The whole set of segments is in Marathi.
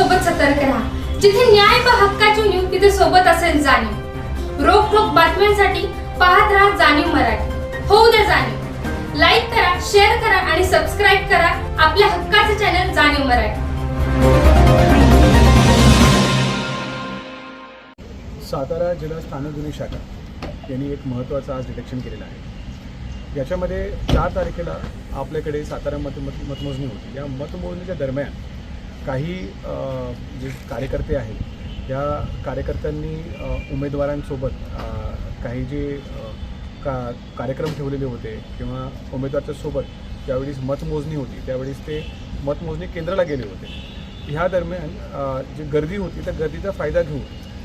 सोबत सतर्क राहा. जिथे न्याय व हक्काची न्यूज तिथे सोबत असेल जाणीव. रोख रोखोक बातम्यांसाठी पाहत राहा जाणीव मराठी. होऊ द्या जाणीव. लाईक करा शेअर करा आणि सबस्क्राईब करा आपल्या हक्काचे चॅनल जाणीव मराठी. सातारा जिल्हा स्थानक गुन्हे शाखा यांनी एक महत्त्वाचं आज डिटेक्शन केलेलं आहे. याच्यामध्ये चार तारखेला आपल्याकडे सातारा मत मतमोजणी होती. या मतमोजणीच्या दरम्यान काही जे कार्यकर्ते आहेत या कार्यकर्त्यांनी उमेदवारांसोबत काही जे का कार्यक्रम ठेवलेले होते किंवा उमेदवाराच्या सोबत ज्यावेळेस मतमोजणी होती त्यावेळेस ते मतमोजणी केंद्राला गेले होते. ह्या दरम्यान जी गर्दी होती त्या गर्दीचा फायदा घेऊन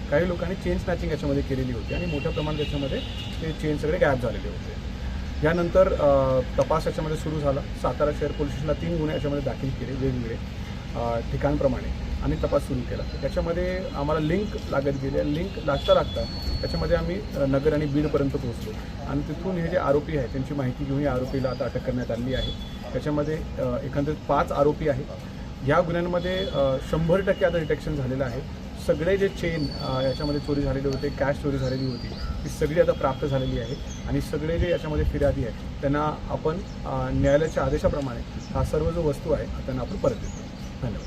काही लोकांनी चेन स्नॅचिंग याच्यामध्ये केलेली होती आणि मोठ्या प्रमाणात याच्यामध्ये ते चेन सगळे गायब झालेले होते. यानंतर तपास याच्यामध्ये सुरू झाला. सातारा शहर पोलीस स्टेशनला तीन गुन्हे याच्यामध्ये दाखल केले वेगवेगळे. ठिकाणप्रमाणे आणि तपास सुरू केला. त्याच्यामध्ये आम्हाला लिंक लागत गेली लिंक लागता लागता त्याच्यामध्ये आम्ही नगर आणि बीडपर्यंत पोहोचलो. आणि तिथून हे जे आरोपी आहेत त्यांची माहिती घेऊन या आरोपीला आता अटक करण्यात आली आहे. त्याच्यामध्ये एकंदरीत पाच आरोपी आहेत. या गुन्ह्यांमध्ये शंभर टक्के आता डिटेक्शन झालेलं आहे. सगळे जे चेन याच्यामध्ये चोरी झालेले होते कॅश चोरी झालेली होती ती सगळी आता प्राप्त झालेली आहे. आणि सगळे जे याच्यामध्ये फिर्यादी आहेत त्यांना आपण न्यायालयाच्या आदेशाप्रमाणे हा सर्व जो वस्तू आहे त्यांना आपण परत देतो. 快乐